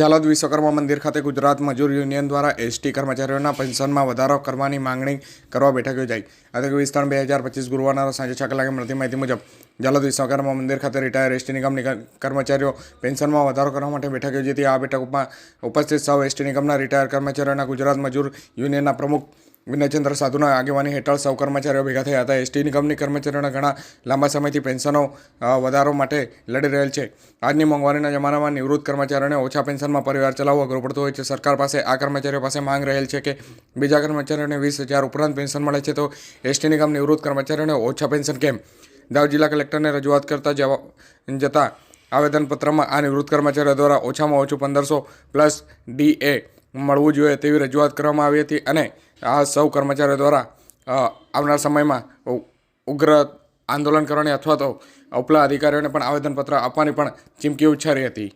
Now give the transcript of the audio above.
ઝાલોદ વિશ્વકર્મા મંદિર ખાતે ગુજરાત મજૂર યુનિયન દ્વારા એસટી કર્મચારીઓના પેન્શનમાં વધારો કરવાની માંગણી કરવા બેઠક યોજાઈ. આતંક વિસ્તાર બે હજાર પચીસ ગુરુવારના સાંજે છ કલાકે મળતી માહિતી મુજબ ઝાલોદ વિશ્વકર્મા મંદિર ખાતે રિટાયર એસટી નિગમની કર્મચારીઓ પેન્શનમાં વધારો કરવા માટે બેઠક યોજી હતી. આ બેઠકમાં ઉપસ્થિત સૌ એસટી નિગમના રિટાયર કર્મચારીઓના ગુજરાત મજૂર યુનિયનના પ્રમુખ વિનયચંદ્ર સાધુના આગેવાની હેઠળ સૌ કર્મચારીઓ ભેગા થયા હતા. એસટી નિગમની કર્મચારીઓના ઘણા લાંબા સમયથી પેન્શનો વધારો માટે લડી રહેલ છે. આજની મોંઘવારીના જમાનામાં નિવૃત્ત કર્મચારીઓને ઓછા પેન્શનમાં પરિવાર ચલાવવો અઘરું પડતું હોય છે. સરકાર પાસે, આ કર્મચારીઓ પાસે માંગ રહેલ છે કે બીજા કર્મચારીઓને વીસ હજાર ઉપરાંત પેન્શન મળે છે તો એસટી નિગમ નિવૃત્ત કર્મચારીઓને ઓછા પેન્શન કેમ? દાહોદ જિલ્લા કલેક્ટરને રજૂઆત કરતા જતા આવેદનપત્રમાં આ નિવૃત્ત કર્મચારીઓ દ્વારા ઓછામાં ઓછું પંદરસો પ્લસ ડીએ મળવું જોઈએ તેવી રજૂઆત કરવામાં આવી હતી અને આ સૌ કર્મચારીઓ દ્વારા આવનાર સમયમાં ઉગ્ર આંદોલન કરવાની અથવા તો ઉપલા અધિકારીઓને પણ આવેદનપત્ર આપવાની પણ ચીમકી ઉચ્ચારી હતી.